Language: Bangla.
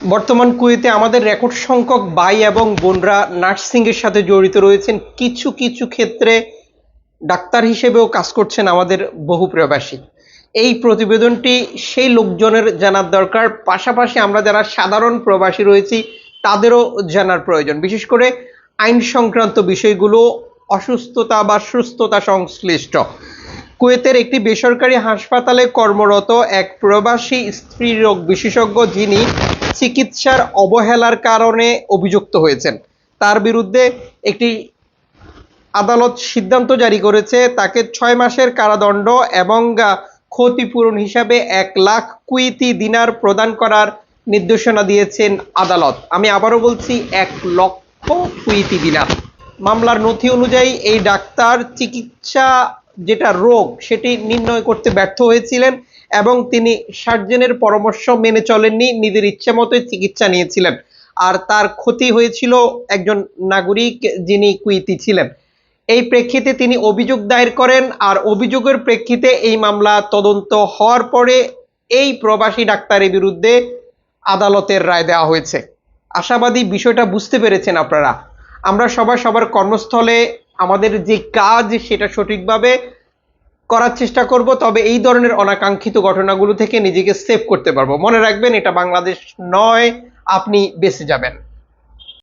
বর্তমান কুয়েতে আমাদের রেকর্ড সংখ্যক ভাই এবং বোনরা নার্সিং এর সাথে জড়িত রয়েছেন। কিছু কিছু ক্ষেত্রে ডাক্তার হিসেবেও কাজ করছেন আমাদের বহু প্রবাসী। এই প্রতিবেদনটি সেই লোকজনের জানার দরকার। পাশাপাশি আমরা যারা সাধারণ প্রবাসী রয়েছি, তাদেরও জানার প্রয়োজন। বিশেষ করে আইন সংক্রান্ত বিষয়গুলো অসুস্থতা বা সুস্থতা সংশ্লিষ্ট। কুয়েতের একটি বেসরকারি হাসপাতালে কর্মরত এক প্রবাসী স্ত্রী রোগ বিশেষজ্ঞ যিনি চিকিৎসার অবহেলার কারণে অভিযুক্ত হয়েছেন। তার বিরুদ্ধে একটি আদালত সিদ্ধান্ত জারি করেছে, তাকে ছয় মাসের কারাদণ্ড এবং ক্ষতিপূরণ হিসাবে এক লাখ কুইতি দিনার প্রদান করার নির্দেশনা দিয়েছেন আদালত। আমি আবারও বলছি, এক লক্ষ কুইতি দিনার। মামলার নথি অনুযায়ী এই ডাক্তার চিকিৎসা যেটা রোগ, সেটি নির্ণয় করতে ব্যর্থ হয়েছিলেন। এবং তিনি সার্জেনের পরামর্শ মেনে চলেননি, নিজের ইচ্ছে মতোই চিকিৎসা নিয়েছিলেন। আর তার ক্ষতি হয়েছিল একজন নাগরিক যিনি কুইতি ছিলেন। এই প্রেক্ষিতে তিনি অভিযোগ দায়ের করেন আর অভিযোগের প্রেক্ষিতে এই মামলা তদন্ত হওয়ার পরে এই প্রবাসী ডাক্তারের বিরুদ্ধে আদালতের রায় দেওয়া হয়েছে। আশাবাদী বিষয়টা বুঝতে পেরেছেন আপনারা। আমরা সবাই সবার কর্মস্থলে আমাদের যে কাজ সেটা সঠিকভাবে করার চেষ্টা করব, তবে এই ধরনের অনাকাঙ্ক্ষিত ঘটনাগুলো থেকে নিজেকে সেভ করতে পারব। মনে রাখবেন, এটা বাংলাদেশ নয়, আপনি বেঁচে যাবেন।